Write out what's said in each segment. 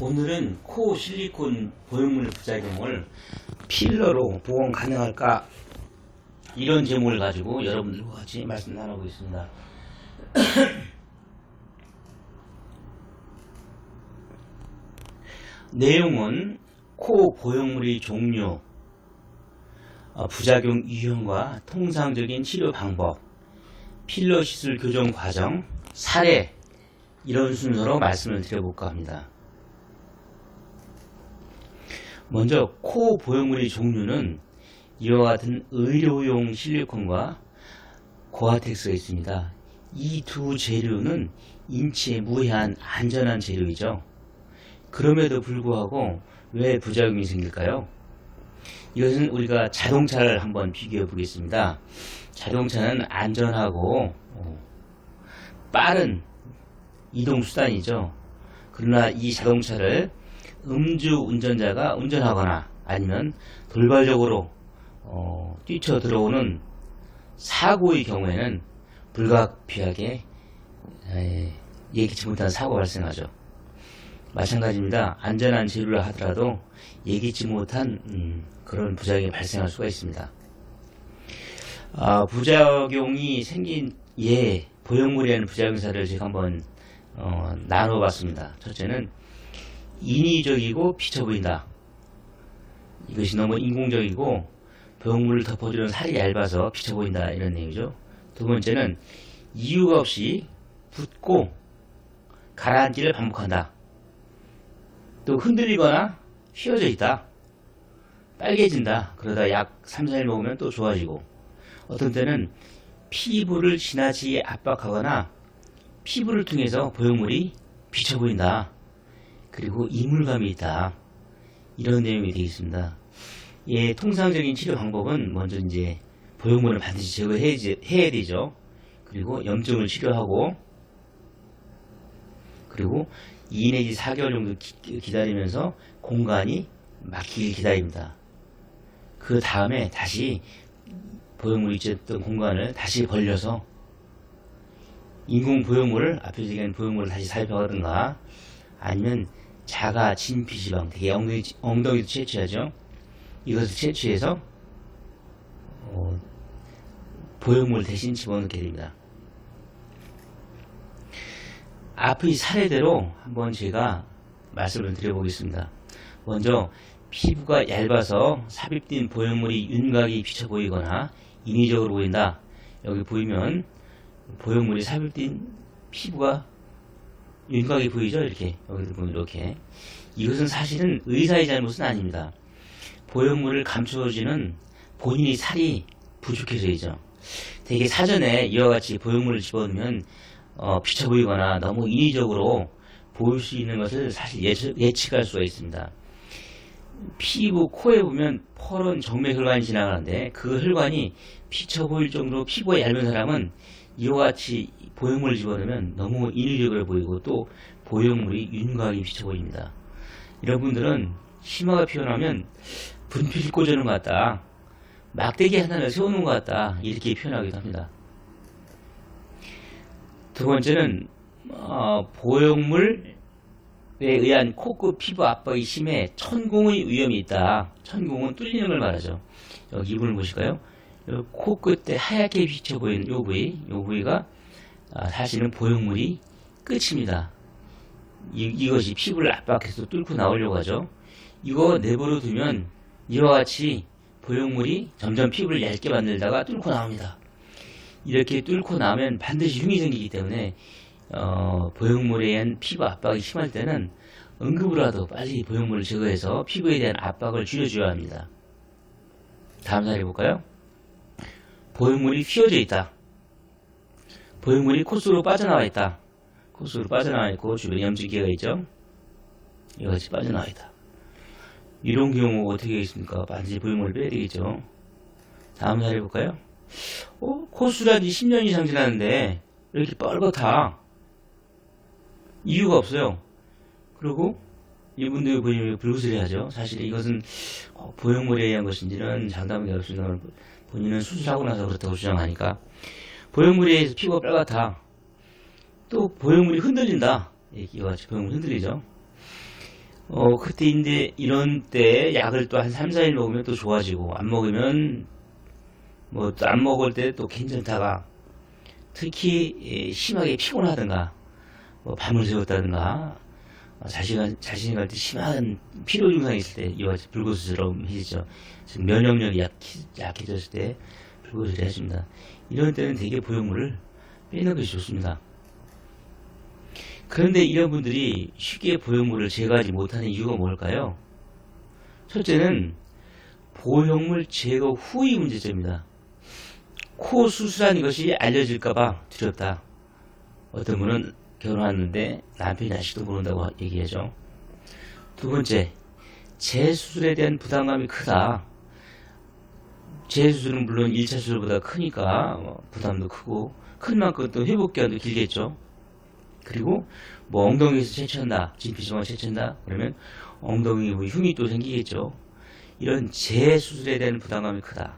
오늘은 코 실리콘 보형물 부작용을 필러로 보강 가능할까 이런 제목을 가지고 여러분들과 같이 말씀 나눠보겠습니다. 내용은 코 보형물의 종류, 어, 부작용 유형과 통상적인 치료 방법, 필러 시술 교정 과정, 사례 이런 순서로 말씀을 드려볼까 합니다. 먼저 코 보형물의 종류는 이와 같은 의료용 실리콘과 고아텍스가 있습니다. 이 두 재료는 인체에 무해한 안전한 재료이죠. 그럼에도 불구하고 왜 부작용이 생길까요? 이것은 우리가 자동차를 한번 비교해 보겠습니다. 자동차는 안전하고 어, 빠른 이동 수단이죠. 그러나 이 자동차를 음주 운전자가 운전하거나 아니면 돌발적으로 어, 뛰쳐 들어오는 사고의 경우에는 불가피하게 에, 예기치 못한 사고가 발생하죠. 마찬가지입니다. 안전한 재료를 하더라도 예기치 못한 음, 그런 부작용이 발생할 수가 있습니다. 아, 부작용이 생긴 예 보형물이라는 부작용사를 제가 한번 어, 나눠봤습니다. 첫째는 인위적이고 비쳐 보인다. 이것이 너무 인공적이고 보형물을 덮어주는 살이 얇아서 비쳐 보인다 이런 내용이죠. 두 번째는 이유가 없이 붓고 가라앉기를 반복한다. 또 흔들리거나 휘어져 있다. 빨개진다. 그러다 약 3, 4일 먹으면 또 좋아지고 어떤 때는 피부를 지나치게 압박하거나 피부를 통해서 보형물이 비쳐 보인다. 그리고 이물감이 있다. 이런 내용이 되어 있습니다. 예, 통상적인 치료 방법은 먼저 이제 보형물을 반드시 제거해야 되죠. 그리고 염증을 치료하고 그리고 2 내지 4개월 정도 기, 기다리면서 공간이 막히길 기다립니다. 그 다음에 다시 보형물이 있었던 공간을 다시 벌려서 인공 보형물을 앞에 얘기한 보형물을 다시 살펴가든가 아니면 자가 진피지방 되게 엉덩이, 엉덩이도 채취하죠. 이것을 채취해서 어, 보형물 대신 집어넣게 됩니다. 앞의 사례대로 한번 제가 말씀을 드려보겠습니다. 먼저 피부가 얇아서 삽입된 보형물이 윤곽이 비쳐 보이거나 인위적으로 보인다. 여기 보이면 보형물이 삽입된 피부가 윤곽이 보이죠? 이렇게 여기도 보면 이렇게 이것은 사실은 의사의 잘못은 아닙니다. 보형물을 감춰주는 본인이 살이 부족해서이죠. 되게 사전에 이와 같이 보형물을 집어넣으면 어, 비쳐 보이거나 너무 인위적으로 보일 수 있는 것을 사실 예측, 예측할 수가 있습니다. 피부 코에 보면 펄은 정맥 혈관이 지나가는데 그 혈관이 비쳐 보일 정도로 피부가 얇은 사람은 이와 같이 보형물을 집어넣으면 너무 인위적으로 보이고 또 보형물이 윤곽이 비쳐 보입니다. 여러분들은 심화가 표현하면 분필 꽂아놓은 것 같다. 막대기 하나를 세워놓은 것 같다. 이렇게 표현하기도 합니다. 두 번째는 어, 보형물에 의한 코끝 피부 압박이 심해 천공의 위험이 있다. 천공은 뚫리는 걸 말하죠. 여기 이분을 보실까요? 코끝에 하얗게 비쳐 보이는 요 부위, 요 부위가 아, 사실은 보형물이 끝입니다. 이, 이것이 피부를 압박해서 뚫고 나오려고 하죠. 이거 내버려 두면 이와 같이 보형물이 점점 피부를 얇게 만들다가 뚫고 나옵니다. 이렇게 뚫고 나면 반드시 흉이 생기기 때문에 어, 보형물에 의한 피부 압박이 심할 때는 응급으로라도 빨리 보형물을 제거해서 피부에 대한 압박을 줄여줘야 합니다. 다음 사례 볼까요? 보형물이 휘어져 있다. 보형물이 코스로 빠져나와 있다. 코스로 빠져나와 있고 주변에 염증기가 있죠. 이것이 빠져나와 있다. 이런 경우 어떻게 하겠습니까? 반드시 보형물을 빼야 되겠죠. 다음 사례 볼까요? 어, 지 10년 이상 지났는데 이렇게 뻘겋다. 이유가 없어요. 그리고 이분들 보시면 불구슬이 하죠. 사실 이것은 어, 보형물에 의한 것인지는 장담하기 어렵습니다. 본인은 수술하고 나서 그렇다고 주장하니까 의해서 피부가 빨갛다. 또 보형물이 흔들린다. 이와 같이 보형물이 흔들리죠. 어, 그때 이제 이런 때 약을 또 한 3, 4일 먹으면 또 좋아지고 안 먹으면 뭐 또 안 먹을 때 또 괜찮다가 특히 예, 심하게 피곤하든가 뭐 밤을 새웠다든가 어, 자신, 자신이 갈 때 심한 피로 증상이 있을 때 이와 같이 불구스러움 해지죠. 즉 면역력이 약해, 약해졌을 때 불구스를 해줍니다. 이런 때는 대개 보형물을 빼는 것이 좋습니다. 그런데 이런 분들이 쉽게 보형물을 제거하지 못하는 이유가 뭘까요? 첫째는 보형물 제거 후의 문제점입니다. 코 수술한 것이 알려질까봐 두렵다. 어떤 분은 결혼했는데 남편이 아직도 모른다고 얘기하죠. 두 번째, 재수술에 대한 부담감이 크다. 재수술은 물론 1차 수술보다 크니까 어, 부담도 크고 큰 만큼 또 회복 기간도 길겠죠. 그리고 뭐 엉덩이에서 채취한다, 진피지방을 채취한다 그러면 엉덩이 뭐 흉이 또 생기겠죠. 이런 재수술에 대한 부담감이 크다.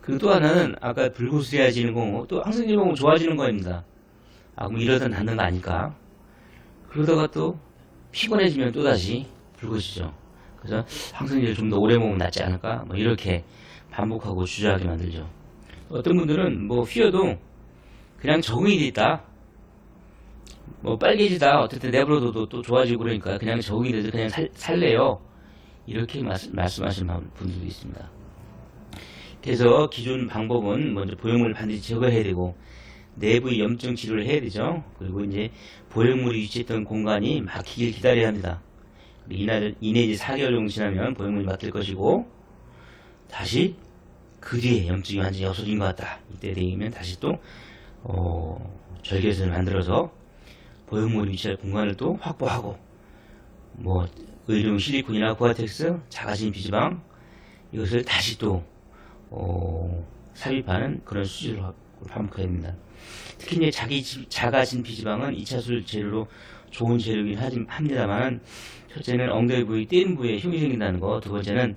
그리고 또 하나는 아까 불구스레해지는 거, 또 항생제 먹으면 좋아지는 거입니다. 아, 그럼 이러다 낫는 거 아닐까? 그러다가 또 피곤해지면 또 다시 불구시죠. 그래서 항생제를 좀 더 오래 먹으면 낫지 않을까? 뭐 이렇게 반복하고 주저하게 만들죠. 어떤 분들은 뭐 휘어도 그냥 적응이 돼 있다. 뭐 빨개지다 어쨌든 내버려둬도 또 좋아지고 그러니까 그냥 적응이 돼서 그냥 살, 살래요. 이렇게 말씀, 말씀하시는 분들도 있습니다. 그래서 기존 방법은 먼저 보형물을 반드시 제거해야 되고 내부 염증 치료를 해야 되죠. 그리고 이제 보형물이 위치했던 공간이 막히길 기다려야 합니다. 이날 이내지 4개월 정도 지나면 보형물이 막힐 것이고 다시 그 뒤에 염증이 완전히 없어진 것 같다. 이때 되면 다시 또 어, 절개선을 만들어서 보형물이 위치할 공간을 또 확보하고 뭐 의료용 실리콘이나 고아텍스, 자가진 비지방 이것을 다시 또 어, 삽입하는 그런 수술을 반복해야 됩니다. 특히 이제 자기 지- 자가진 비지방은 2차 술 재료로 좋은 재료이긴 하지- 합니다만 첫째는 엉덩이 부위, 뗀 부위에 흉이 생긴다는 거, 두 번째는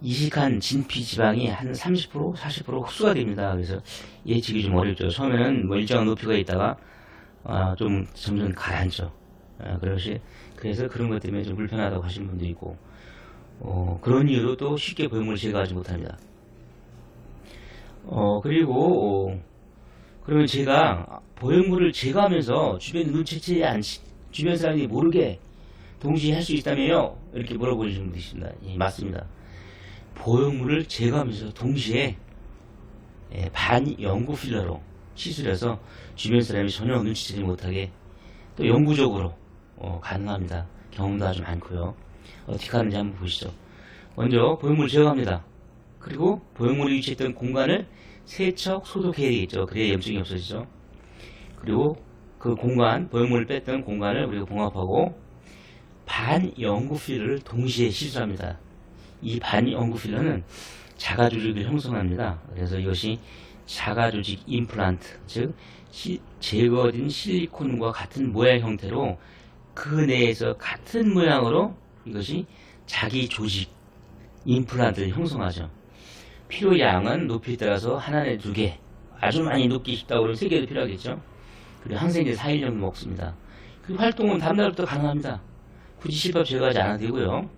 이식한 진피 지방이 한 30%, 40% 흡수가 됩니다. 그래서 예측이 좀 어렵죠. 처음에는 뭐 일정한 높이가 있다가 아, 좀 점점 가라앉죠. 아, 그것이 그래서 그런 것 때문에 좀 불편하다고 하시는 분도 있고 어, 그런 이유로 또 쉽게 보형물을 제거하지 못합니다. 어, 그리고 어, 그러면 제가 보형물을 제거하면서 주변 눈치채지 않지 주변 사람이 모르게 동시에 할 수 있다며요? 이렇게 물어보시는 분도 있습니다. 예, 맞습니다. 보형물을 제거하면서 동시에 예, 반영구 필러로 시술해서 주변 사람이 전혀 눈치채지 못하게 또 영구적으로 어, 가능합니다. 경험도 아주 많고요. 어떻게 하는지 한번 보시죠. 먼저 보형물을 제거합니다. 그리고 보형물이 위치했던 공간을 세척 소독해야 되겠죠. 그래야 염증이 없어지죠. 그리고 그 공간, 보형물을 뺐던 공간을 우리가 봉합하고 반영구 필러를 동시에 시술합니다. 이 반영구 필러는 자가 조직을 형성합니다. 그래서 이것이 자가 조직 임플란트, 즉 시- 제거된 실리콘과 같은 모양 형태로 그 내에서 같은 모양으로 이것이 자기 조직 임플란트를 형성하죠. 필요 양은 높이에 따라서 하나에 두 개, 아주 많이 높기 싶다고 그러면 세 개도 필요하겠죠. 그리고 항생제 4일 정도 먹습니다. 그 활동은 다음날부터 가능합니다. 굳이 실밥 제거하지 않아도 되고요.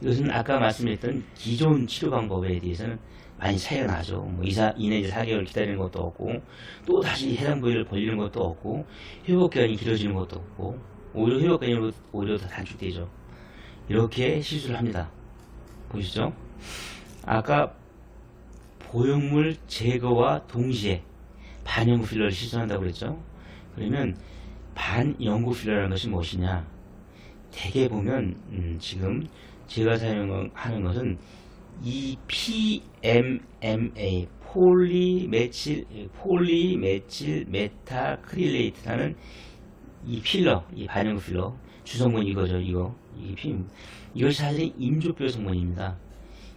이것은 아까 말씀드렸던 기존 치료 방법에 대해서는 많이 차이가 나죠. 뭐 이사, 이내지 4개월 기다리는 것도 없고, 또 다시 해당 부위를 벌리는 것도 없고, 회복기간이 길어지는 것도 없고, 오히려 회복기간이 오히려 더 단축되죠. 이렇게 시술을 합니다. 보이시죠? 아까 보형물 제거와 동시에 반영구 필러를 시술한다고 그랬죠? 그러면 반영구 필러라는 것이 무엇이냐? 대개 보면 음, 지금 제가 사용하는 것은 이 PMMA 폴리메칠 폴리메칠 메타크릴레이트라는 이 필러, 이 반영구 필러 주성분 이거죠, 이거 이 피, 이것이 사실 임조뼈 성분입니다.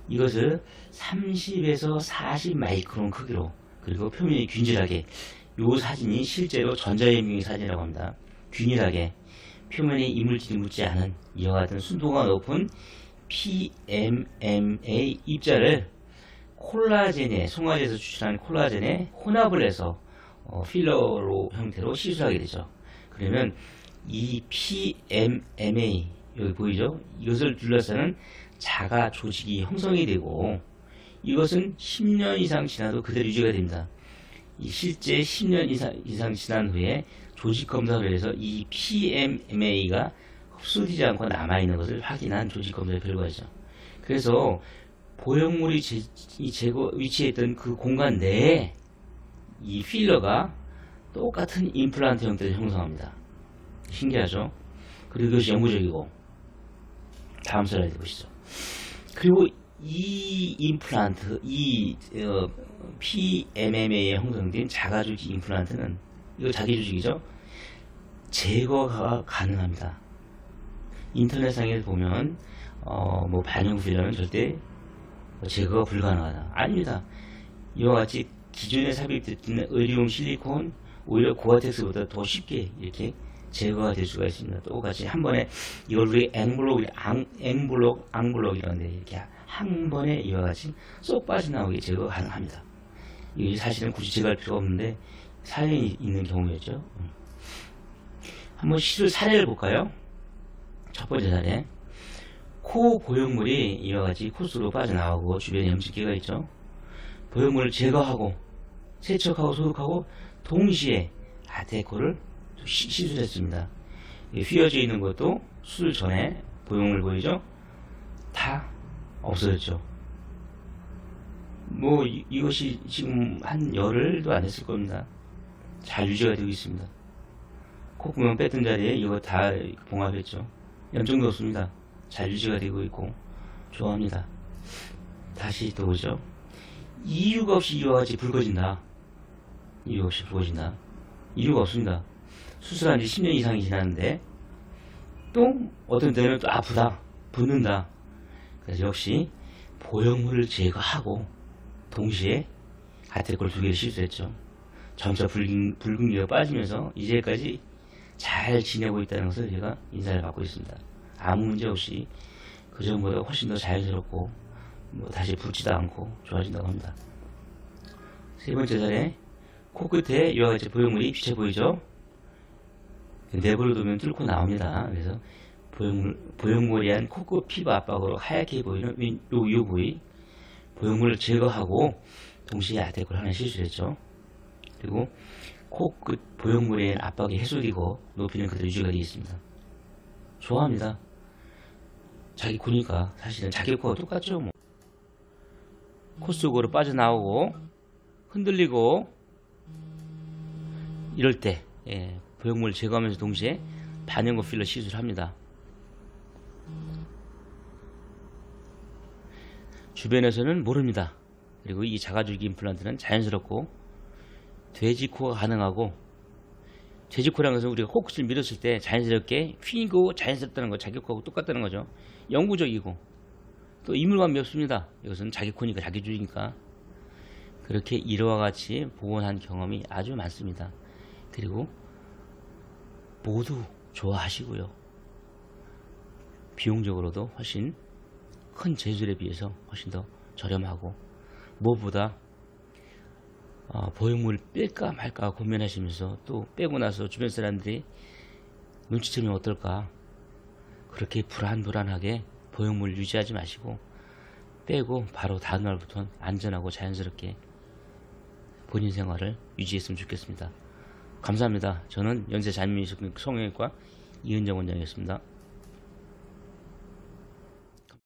이것을 30에서 40 마이크론 크기로 그리고 표면이 균질하게 이 사진이 실제로 전자현미경 사진이라고 합니다. 균일하게 표면에 이물질이 묻지 않은 이와 같은 순도가 높은 PMMA 입자를 콜라겐에 송화제에서 추출한 콜라겐에 혼합을 해서 어, 필러로 형태로 시술하게 되죠. 그러면 이 PMMA 여기 보이죠? 이것을 둘러싸는 자가 조직이 형성이 되고 이것은 10년 이상 지나도 그대로 유지가 됩니다. 이 실제 10년 이상, 이상 지난 후에 조직 검사를 해서 이 PMMA가 흡수되지 않고 남아있는 것을 확인한 조직 검사의 결과죠. 그래서 보형물이 제, 이 제거 위치해 있던 그 공간 내에 이 필러가 똑같은 임플란트 형태를 형성합니다. 신기하죠? 그리고 이것이 영구적이고 다음 슬라이드 보시죠. 그리고 이 임플란트, 이 어, PMMA에 형성된 자가조직 임플란트는 이거 자기 조직이죠. 제거가 가능합니다. 인터넷상에 보면 어, 뭐 반영 필러는 절대 제거가 불가능하다. 아닙니다. 이와 같이 기존에 삽입됐던 의료용 실리콘 오히려 고아텍스보다 더 쉽게 이렇게 제거가 될 수가 있습니다. 똑같이 한 번에 이걸 우리 앵블록, 앙, 앵블록, 앙블록이라는데 이렇게 한 번에 이와 같이 쏙 빠져나오게 제거가 가능합니다. 이게 사실은 굳이 제거할 필요가 없는데 사연이 있는 경우였죠. 음. 한번 시술 사례를 볼까요? 첫 번째 사례. 코 보형물이 이와 같이 코스로 빠져나가고 주변에 염증기가 있죠. 보형물을 제거하고 세척하고 소독하고 동시에 아테코를 시- 시술했습니다. 이 휘어져 있는 것도 수술 전에 보형물 보이죠? 다 없어졌죠. 뭐 이, 이것이 지금 한 열흘도 안 됐을 겁니다. 잘 유지가 되고 있습니다. 콧구멍 뺐던 자리에 이거 다 봉합했죠. 염증도 없습니다. 잘 유지가 되고 있고 좋아합니다. 다시 또 보죠. 이유가 없이 이와 같이 붉어진다. 이유 없이 붉어진다. 이유가 없습니다. 수술한 지 10년 이상이 지났는데 또 어떤 때는 또 아프다, 붓는다. 그래서 역시 보형물을 제거하고 동시에 아테콜 두 개를 시술했죠. 점차 붉은, 붉은기가 빠지면서 이제까지 잘 지내고 있다는 것을 제가 인사를 받고 있습니다. 아무 문제 없이 그 전보다 훨씬 더 자연스럽고 뭐 다시 붓지도 않고 좋아진다고 합니다. 세 번째 사례 코끝에 이와 같이 보형물이 비쳐 보이죠? 내버려 두면 뚫고 나옵니다. 그래서 보형물, 보형물이 한 코끝 피부 압박으로 하얗게 보이는 이- 부위 보형물을 제거하고 동시에 아테크를 하나 실수했죠. 그리고 코끝 보형물의 압박이 해소되고 높이는 그대로 유지가 되어 있습니다. 좋아합니다. 자기 코니까 사실은 자기 코가 똑같죠. 뭐. 코 속으로 빠져나오고 흔들리고 이럴 때 예, 보형물을 제거하면서 동시에 반영고 필러 시술합니다. 주변에서는 모릅니다. 그리고 이 자가줄기 임플란트는 자연스럽고 돼지코가 가능하고 돼지코라는 것은 우리가 코끝을 밀었을 때 자연스럽게 휘고 자연스럽다는 거 자기 코하고 똑같다는 거죠. 영구적이고 또 이물감이 없습니다. 이것은 자기 코니까 자기 줄이니까 그렇게 이와 같이 복원한 경험이 아주 많습니다. 그리고 모두 좋아하시고요. 비용적으로도 훨씬 큰 제술에 비해서 훨씬 더 저렴하고 무엇보다 어, 보형물 뺄까 말까 고민하시면서 또 빼고 나서 주변 사람들이 눈치채면 어떨까 그렇게 불안불안하게 보형물 유지하지 마시고 빼고 바로 다음 날부터는 안전하고 자연스럽게 본인 생활을 유지했으면 좋겠습니다. 감사합니다. 저는 연세 잔민식 성형외과 이은정 원장이었습니다.